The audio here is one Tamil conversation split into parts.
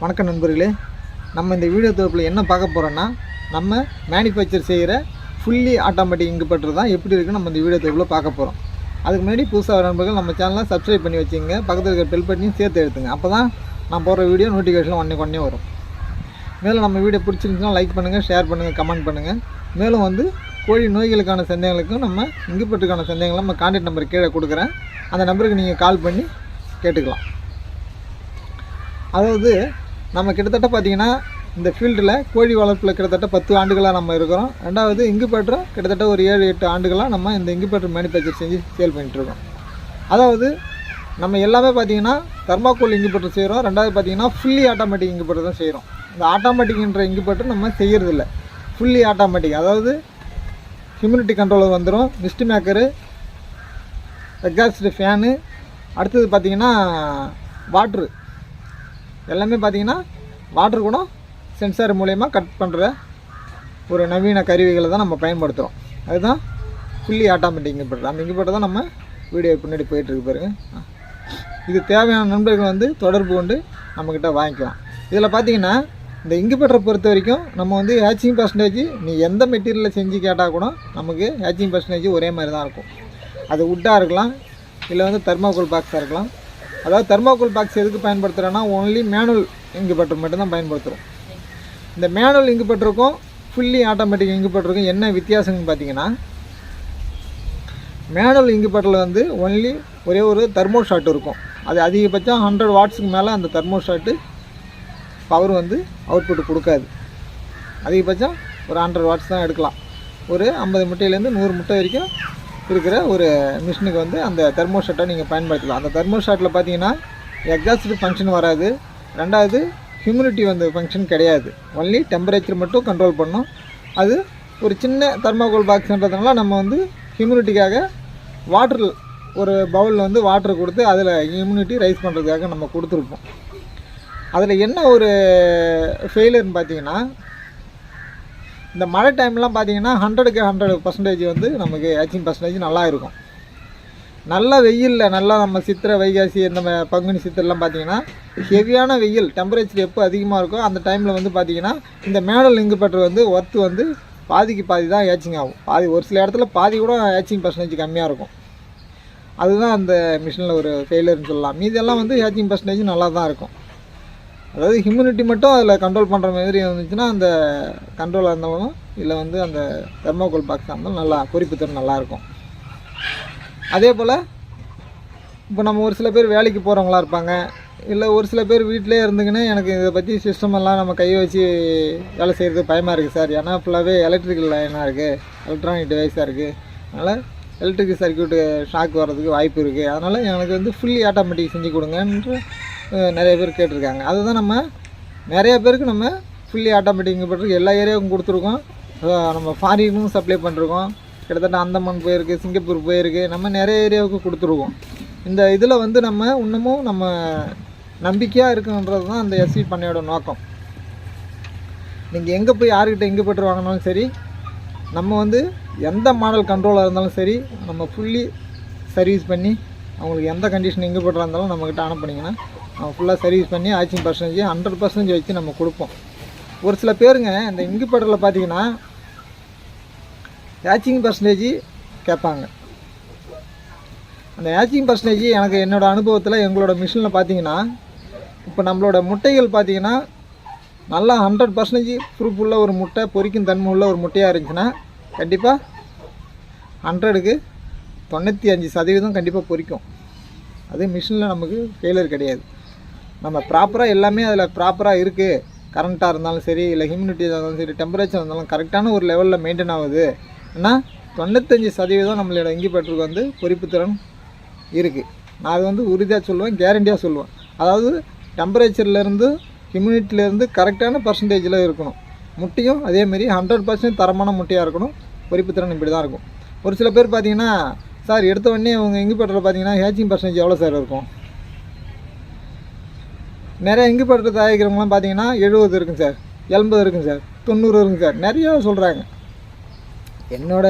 வணக்கம் நண்பர்களே. நம்ம இந்த வீடியோ தொகுப்பில் என்ன பார்க்க போகிறோன்னா நம்ம மேனுஃபேக்சர் செய்கிற ஃபுல்லி ஆட்டோமேட்டிக் இங்குபெட்டர் தான் எப்படி இருக்குன்னு நம்ம இந்த வீடியோ தொகுப்பில் பார்க்க போகிறோம் அதுக்கு முன்னாடி புதுசாக வர நண்பர்கள் நம்ம சேனலை சப்ஸ்கிரைப் பண்ணி வச்சுங்க பக்கத்தில் இருக்கிற பெல் பட்டியும் சேர்த்து எடுத்துங்க. அப்போ தான் நான் போடுற வீடியோ நோட்டிஃபிகேஷன் ஒன்றே ஒன்றே வரும். மேலும் நம்ம வீடியோ பிடிச்சிருந்துச்சுன்னா லைக் பண்ணுங்கள் ஷேர் பண்ணுங்கள் கமெண்ட் பண்ணுங்கள் மேலும் வந்து கோழி நோய்களுக்கான சந்தேகங்களுக்கும் நம்ம இங்குப்பட்டுக்கான சந்தேகங்களை நம்ம கான்டாக்ட் நம்பர் கீழே கொடுக்குறேன். அந்த நம்பருக்கு நீங்கள் கால் பண்ணி கேட்டுக்கலாம். அதாவது நம்ம கிட்டத்தட்ட பார்த்தீங்கன்னா இந்த ஃபீல்டில் கோழி வளர்ப்பில் கிட்டத்தட்ட பத்து ஆண்டுகளாக நம்ம இருக்கிறோம். ரெண்டாவது இங்குபேட்டரும் கிட்டத்தட்ட ஒரு ஏழு எட்டு ஆண்டுகளாக நம்ம இந்த இங்குபேட்டர் மேனுஃபேக்சர் செஞ்சு சேல் பண்ணிகிட்ருக்கோம் அதாவது நம்ம எல்லாமே பார்த்தீங்கன்னா தர்மாக்கோல் இங்குபேட்டர் செய்கிறோம் ரெண்டாவது பார்த்தீங்கன்னா ஃபுல்லி ஆட்டோமேட்டிக் இங்குபேட்டர் தான் செய்கிறோம் இந்த ஆட்டோமேட்டிக்ன்ற இங்குபேட்டர் நம்ம செய்கிறதில்ல ஃபுல்லி ஆட்டோமேட்டிக் அதாவது ஹியூமினிட்டி கண்ட்ரோலர் வந்துடும் மிஸ்ட் மேக்கரு எக்ஸாஸ்ட் ஃபேனு அடுத்தது பார்த்திங்கன்னா வாட்ரு எல்லாமே பார்த்தீங்கன்னா வாட்டர் கூட சென்சார் மூலயமா கட் பண்ணுற ஒரு நவீன கருவிகளை தான் நம்ம பயன்படுத்துகிறோம் அதுதான் ஃபுல்லி ஆட்டோமேட்டிக் இங்குபெட்டர் அந்த இங்குபெட்டர் தான் நம்ம வீடியோ பின்னாடி போயிட்டுருக்கு பாருங்க. இது தேவையான நண்பர்கள் வந்து தொடர்பு கொண்டு நம்மக்கிட்ட வாங்கிக்கலாம். இதில் பார்த்தீங்கன்னா இந்த இங்குபெட்டரை பொறுத்த வரைக்கும் நம்ம வந்து ஹேச்சிங் பர்சன்டேஜ் நீ எந்த மெட்டீரியலில் செஞ்சு கேட்டால் கூட நமக்கு ஹேச்சிங் பர்சன்டேஜ் ஒரே மாதிரி தான் இருக்கும். அது உட்டாக இருக்கலாம் இல்லை வந்து தெர்மாக்கோல் பாக்ஸாக இருக்கலாம். அதாவது தெர்மாக்கோல் பாக்ஸ் எதுக்கு பயன்படுத்துகிறோன்னா ஒன்லி மேனுவல் இங்குபெட்டர் மட்டும்தான் பயன்படுத்துகிறோம் இந்த மேனுவல் இங்குபெட்டருக்கும் ஃபுல்லி ஆட்டோமேட்டிக் இங்குபெட்டருக்கும் என்ன வித்தியாசம்னு பார்த்தீங்கன்னா மேனுவல் இங்குபெட்டரில் வந்து ஒன்லி ஒரே ஒரு தெர்மோ ஷாட் இருக்கும். அது அதிகபட்சம் ஹண்ட்ரட் வாட்ஸுக்கு மேலே அந்த தெர்மோ ஷாட்டு பவர் வந்து அவுட்புட் கொடுக்காது. அதிகபட்சம் ஒரு ஹண்ட்ரட் வாட்ஸ் தான் எடுக்கலாம். ஒரு ஐம்பது முட்டையிலேருந்து நூறு முட்டை வரைக்கும் இருக்கிற ஒரு மிஷினுக்கு வந்து அந்த தெர்மோஷாட்டை நீங்கள் பயன்படுத்தலாம். அந்த தெர்மோஷாட்டில் பார்த்தீங்கன்னா எக்ஸாஸ்ட் ஃபங்க்ஷன் வராது. ரெண்டாவது ஹியூமிடிட்டி வந்து ஃபங்க்ஷன் கிடையாது. ஒன்லி டெம்பரேச்சர் மட்டும் கண்ட்ரோல் பண்ணும். அது ஒரு சின்ன தெர்மாகோல் பாக்ஸ்ன்றதுனால நம்ம வந்து ஹியூமிடிட்டிக்காக வாட்டர் ஒரு பவுலில் வந்து வாட்டர் கொடுத்து அதில் இம்யூனிட்டி ரைஸ் பண்ணுறதுக்காக நம்ம கொடுத்துருப்போம். அதில் என்ன ஒரு ஃபெயிலியர்னு பார்த்தீங்கன்னா இந்த மழை டைம்லாம் பார்த்தீங்கன்னா ஹண்ட்ரடுக்கு ஹண்ட்ரட் பர்சன்டேஜ் வந்து நமக்கு ஏச்சிங் பர்சன்டேஜ் நல்லா இருக்கும். நல்ல வெயிலில் நல்லா நம்ம சித்திரை வைகாசி இந்த பங்குனி சித்திரெலாம் பார்த்தீங்கன்னா ஹெவியான வெயில் டெம்பரேச்சர் எப்போ அதிகமாக இருக்கோ அந்த டைமில் வந்து பார்த்தீங்கன்னா இந்த மேடல் இங்கு பெட்ரு வந்து ஒர்த்து வந்து பாதிக்கு பாதி தான் ஏச்சிங் ஆகும். பாதி ஒரு சில இடத்துல பாதி கூட ஏச்சிங் பர்சன்டேஜ் கம்மியாக இருக்கும். அதுதான் அந்த மிஷினில் ஒரு ஃபெயிலியர்னு சொல்லலாம். மீதெல்லாம் வந்து ஏச்சிங் பர்சன்டேஜ் நல்லா தான் இருக்கும். அதாவது ஹியூமினிட்டி மட்டும் அதில் கண்ட்ரோல் பண்ணுற மாதிரி இருந்துச்சுன்னா அந்த கண்ட்ரோலாக இருந்தாலும் இல்லை வந்து அந்த தெர்மோகோல் பாக்ஸாக இருந்தாலும் நல்லா குறிப்பு திறன் நல்லாயிருக்கும் அதே போல் இப்போ நம்ம ஒரு சில பேர் வேலைக்கு போகிறவங்களா இருப்பாங்க. இல்லை ஒரு சில பேர் வீட்டிலே இருந்துக்கின்னு எனக்கு இதை பற்றி சிஸ்டம் எல்லாம் நம்ம கையை வச்சு வேலை செய்கிறது பயமாக இருக்குது சார். ஏன்னா ஃபுல்லாகவே எலக்ட்ரிக்கல் லைனாக இருக்குது எலக்ட்ரானிக் டிவைஸாக இருக்குது அதனால் எலக்ட்ரிக் சர்க்யூட்டு ஷாக் வர்றதுக்கு வாய்ப்பு இருக்குது அதனால் எனக்கு வந்து ஃபுல்லி ஆட்டோமேட்டிக் செஞ்சு கொடுங்கன்ற நிறைய பேர் கேட்டிருக்காங்க. அதுதான் நம்ம நிறைய பேருக்கு நம்ம ஃபுல்லி ஆட்டோமேட்டிக் இங்கே எல்லா ஏரியாவுக்கும் கொடுத்துருக்கோம். நம்ம ஃபாரினும் சப்ளை பண்ணிருக்கோம் கிட்டத்தட்ட அந்தமான் போயிருக்கு சிங்கப்பூர் போயிருக்கு. நம்ம நிறைய ஏரியாவுக்கு கொடுத்துருக்கோம். இந்த இதில் வந்து நம்ம இன்னமும் நம்ம நம்பிக்கையாக இருக்குன்றது தான் அந்த எஸ்வி பண்ணையோட நோக்கம். நீங்கள் எங்கே போய் யாருக்கிட்ட எங்கே பெற்று வாங்கினாலும் சரி நம்ம வந்து எந்த மாடல் கண்ட்ரோலாக இருந்தாலும் சரி நம்ம ஃபுல்லி சர்வீஸ் பண்ணி அவங்களுக்கு எந்த கண்டிஷன் எங்கே போட்டுறா இருந்தாலும் நம்மக்கிட்ட அனுப்புனீங்கன்னா ஃபுல்லாக சர்வீஸ் பண்ணி ஆச்சிங் பர்சன்டேஜ் ஹண்ட்ரட் பர்சன்டேஜ் வச்சு நம்ம கொடுப்போம். ஒரு சில பேருங்க இந்த இங்கு பெட்ரில் பார்த்தீங்கன்னா ஹேச்சிங் பர்சன்டேஜ் கேட்பாங்க. அந்த ஹேச்சிங் பர்சன்டேஜ் எனக்கு என்னோடய அனுபவத்தில் எங்களோட மிஷினில் பார்த்தீங்கன்னா இப்போ நம்மளோட முட்டைகள் பார்த்தீங்கன்னா நல்லா ஹண்ட்ரட் பர்சன்டேஜ் ப்ரூஃப் உள்ள ஒரு முட்டை பொரிக்கும் தன்மை உள்ள ஒரு முட்டையாக இருந்துச்சுன்னா கண்டிப்பாக ஹண்ட்ரடுக்கு தொண்ணூற்றி அஞ்சு சதவீதம் கண்டிப்பாக பொரிக்கும் அது மிஷினில் நமக்கு ஃபெயிலியர் கிடையாது. நம்ம ப்ராப்பராக எல்லாமே அதில் ப்ராப்பராக இருக்குது கரண்ட்டாக இருந்தாலும் சரி இல்லை ஹியூமிடிட்டி இருந்தாலும் சரி டெம்பரேச்சர் இருந்தாலும் கரெக்டான ஒரு லெவலில் மெயின்டைன் ஆகுது. ஏன்னா தொண்ணூத்தஞ்சு சதவீதம் நம்மளோட இங்கி பெட்ருக்கு வந்து பொறிப்புத்திறன் திறன் இருக்குது நான் அது வந்து உறுதியாக சொல்லுவேன் கேரண்டியாக சொல்லுவேன். அதாவது டெம்பரேச்சர்லேருந்து ஹியூமினிட்டிலேருந்து கரெக்டான பர்சன்டேஜில் இருக்கணும். முட்டையும் அதேமாரி ஹண்ட்ரட் பர்சன்ட் தரமான முட்டையாக இருக்கணும். பொறிப்புத்திறன் திறன் இப்படி தான் இருக்கும். ஒரு சில பேர் பார்த்தீங்கன்னா சார் எடுத்த உடனே உங்கள் இங்கு பெட்ரில் பார்த்தீங்கன்னா ஹேச்சிங் பர்சன்டேஜ் எவ்வளோ சார் இருக்கும்? நிறைய இங்கு பெட்ரு தயாரிக்கிறவங்களாம் பார்த்தீங்கன்னா எழுபது இருக்குங்க சார் எண்பது இருக்குங்க சார் தொண்ணூறு இருக்குங்க சார். நிறைய சொல்கிறாங்க என்னோட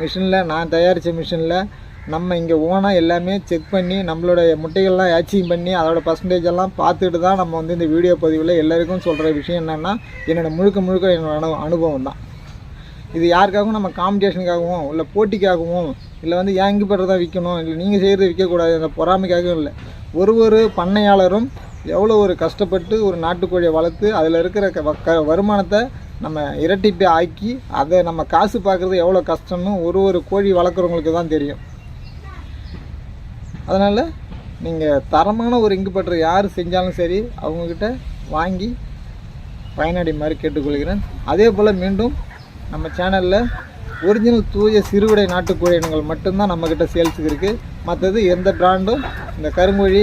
மிஷினில் நான் தயாரித்த மிஷினில் நம்ம இங்கே ஓனாக எல்லாமே செக் பண்ணி நம்மளுடைய முட்டைகள்லாம் ஆச்சிங் பண்ணி அதோட பர்சன்டேஜ் எல்லாம் பார்த்துட்டு தான் நம்ம வந்து இந்த வீடியோ பதிவில் எல்லாருக்கும் சொல்கிற விஷயம் என்னென்னா என்னோட முழுக்க முழுக்க என்னோட அனு அனுபவம் தான். இது யாருக்காகவும் நம்ம காம்படிஷனுக்காகவும் இல்லை போட்டிக்காகவும் இல்லை வந்து ஏன் இங்கே தான் விற்கணும் இல்லை நீங்கள் செய்கிறது விற்கக்கூடாது அந்த பொறாமைக்காகவும் இல்லை. ஒரு ஒரு பண்ணையாளரும் எவ்வளோ ஒரு கஷ்டப்பட்டு ஒரு நாட்டுக்கோழியை வளர்த்து அதில் இருக்கிற க வ- க வருமானத்தை நம்ம இரட்டிப்பை ஆக்கி அதை நம்ம காசு பார்க்குறது எவ்வளோ கஷ்டம்னு ஒரு ஒரு கோழி வளர்க்குறவங்களுக்கு தான் தெரியும். அதனால் நீங்கள் தரமான ஒரு இங்கு பற்ற யார் செஞ்சாலும் சரி அவங்கக்கிட்ட வாங்கி பயனடை மாதிரி கேட்டுக்கொள்கிறேன். அதே போல் மீண்டும் நம்ம சேனலில் ஒரிஜினல் தூய சிறுவிடை நாட்டுக்கோழி இனங்கள் மட்டும்தான் நம்மக்கிட்ட சேல்ஸுக்கு இருக்குது மற்றது எந்த பிராண்டும் இந்த கருங்கோழி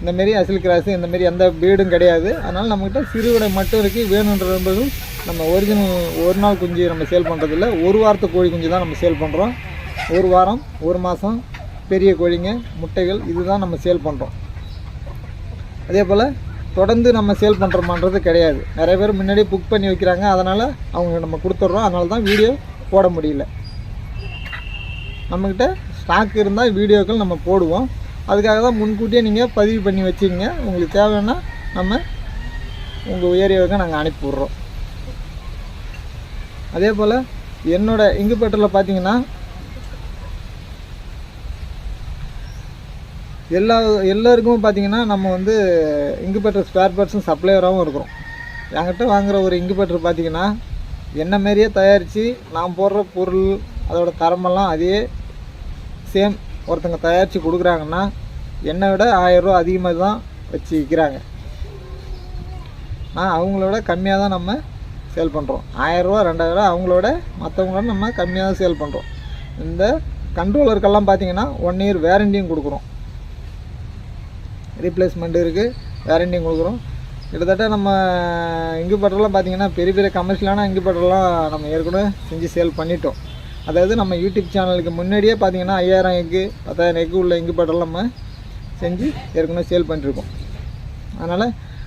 இந்த மாரி அசில் கிராஸு இந்த மாரி எந்த பீடும் கிடையாது. அதனால் நம்மக்கிட்ட சிறுவிடை மட்டும் இருக்குது வேணுன்றதும் நம்ம ஒரிஜினல் ஒரு நாள் குஞ்சு நம்ம சேல் பண்ணுறதில்ல ஒரு வாரத்து கோழி குஞ்சு தான் நம்ம சேல் பண்ணுறோம் ஒரு வாரம் ஒரு மாதம் பெரிய கோழிங்க முட்டைகள் இதுதான் நம்ம சேல் பண்ணுறோம் அதே போல் தொடர்ந்து நம்ம சேல் பண்ணுறோமான்றது கிடையாது. நிறைய பேர் முன்னாடி புக் பண்ணி வைக்கிறாங்க. அதனால் அவங்க நம்ம கொடுத்துட்றோம். அதனால தான் வீடியோ போட முடியல. நம்மக்கிட்ட ஸ்டாக் இருந்தால் வீடியோக்கள் நம்ம போடுவோம். அதுக்காக தான் முன்கூட்டியே நீங்கள் பதிவு பண்ணி வச்சுக்கங்க உங்களுக்கு தேவைன்னா நம்ம உங்கள் ஏரியாவுக்கு நாங்கள் அனுப்பிவிட்றோம் அதே போல் என்னோடய இங்கு பெட்ரோலில் பார்த்தீங்கன்னா எல்லா எல்லாருக்கும் பார்த்தீங்கன்னா நம்ம வந்து இங்குபெட்டர் ஸ்பேர் பார்ட்ஸும் சப்ளையராகவும் இருக்கிறோம். என்கிட்ட வாங்குகிற ஒரு இங்குபெட்டர் பார்த்தீங்கன்னா என்ன மாரியே தயாரித்து நான் போடுற பொருள் அதோட தரமெல்லாம் அதே சேம் ஒருத்தங்க தயாரித்து கொடுக்குறாங்கன்னா என்னை விட ஆயிரரூவா அதிகமாக தான் வச்சு விற்கிறாங்க ஆனால் அவங்களோட கம்மியாக தான் நம்ம சேல் பண்ணுறோம் ஆயிரரூவா ரெண்டாயிரரூவா அவங்களோட மற்றவங்களோட நம்ம கம்மியாக தான் சேல் பண்ணுறோம் இந்த கண்ட்ரோலருக்கெல்லாம் பார்த்தீங்கன்னா ஒன் இயர் வேரண்டியும் கொடுக்குறோம். ரீப்ளேஸ்மெண்ட் இருக்குது வேரண்டியும் கொடுக்குறோம். கிட்டத்தட்ட நம்ம இங்கு இங்குபட்டர்லாம் பார்த்தீங்கன்னா பெரிய பெரிய கமர்ஷியலான இங்குபட்டர்லாம் நம்ம ஏற்கனவே செஞ்சு சேல் பண்ணிட்டோம். அதாவது நம்ம யூடியூப் சேனலுக்கு முன்னாடியே பார்த்தீங்கன்னா ஐயாயிரம் எக்கு பத்தாயிரம் எக்கு உள்ள இங்குபட்டர்லாம் நம்ம செஞ்சு ஏற்கனவே சேல் பண்ணிருக்கோம் அதனால்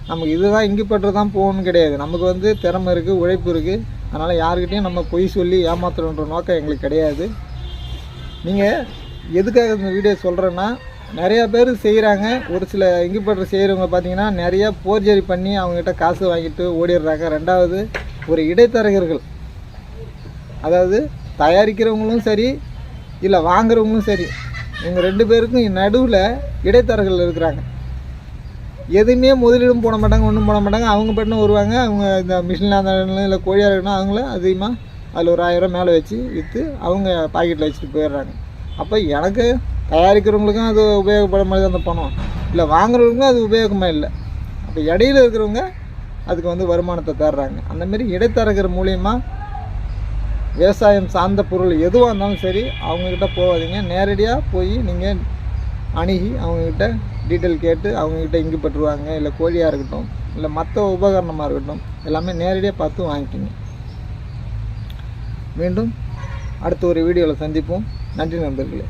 நமக்கு இதுதான் இங்குபட்டர் தான் போகணும்னு கிடையாது. நமக்கு வந்து திறமை இருக்குது உழைப்பு இருக்குது அதனால் யாருக்கிட்டையும் நம்ம பொய் சொல்லி ஏமாத்துறோன்ற நோக்கம் எங்களுக்கு கிடையாது. நீங்கள் எதுக்காக இந்த வீடியோ சொல்கிறேன்னா நிறையா பேர் செய்கிறாங்க ஒரு சில இங்குபட்டர் செய்கிறவங்க பார்த்தீங்கன்னா நிறையா போர்ஜரி பண்ணி அவங்ககிட்ட காசு வாங்கிட்டு ஓடிடுறாங்க. ரெண்டாவது ஒரு இடைத்தரகர்கள். அதாவது தயாரிக்கிறவங்களும் சரி இல்லை வாங்குறவங்களும் சரி இவங்க ரெண்டு பேருக்கும் நடுவில் இடைத்தரகர்கள் இருக்கிறாங்க. எதுவுமே முதலீடும் போட மாட்டாங்க ஒன்றும் போட மாட்டாங்க. அவங்க பட்டினம் வருவாங்க அவங்க இந்த மிஷினில் அந்த இல்லை கோழியாக இருக்கணும் அவங்கள அதிகமாக அதில் ஒரு ஆயிரம் மேலே வச்சு விற்று அவங்க பாக்கெட்டில் வச்சுட்டு போயிடுறாங்க. அப்போ எனக்கு தயாரிக்கிறவங்களுக்கும் அது உபயோகப்பட மாதிரி அந்த பணம். இல்லை வாங்குறவங்களுக்கும் அது உபயோகமாக இல்லை. அப்போ இடையில இருக்கிறவங்க அதுக்கு வந்து வருமானத்தை தர்றாங்க அந்தமாரி இடைத்தரகர் மூலியமாக விவசாயம் சார்ந்த பொருள் எதுவாக இருந்தாலும் சரி அவங்கக்கிட்ட போகாதீங்க. நேரடியாக போய் நீங்கள் அணுகி அவங்கக்கிட்ட டீட்டெயில் கேட்டு அவங்கக்கிட்ட இங்கு பெற்றுருவாங்க இல்லை கோழியாக இருக்கட்டும் இல்லை மற்ற உபகரணமாக இருக்கட்டும் எல்லாமே நேரடியாக பார்த்து வாங்கிக்கிங்க. மீண்டும் அடுத்த ஒரு வீடியோவில் சந்திப்போம். நன்றி நண்பர்களே.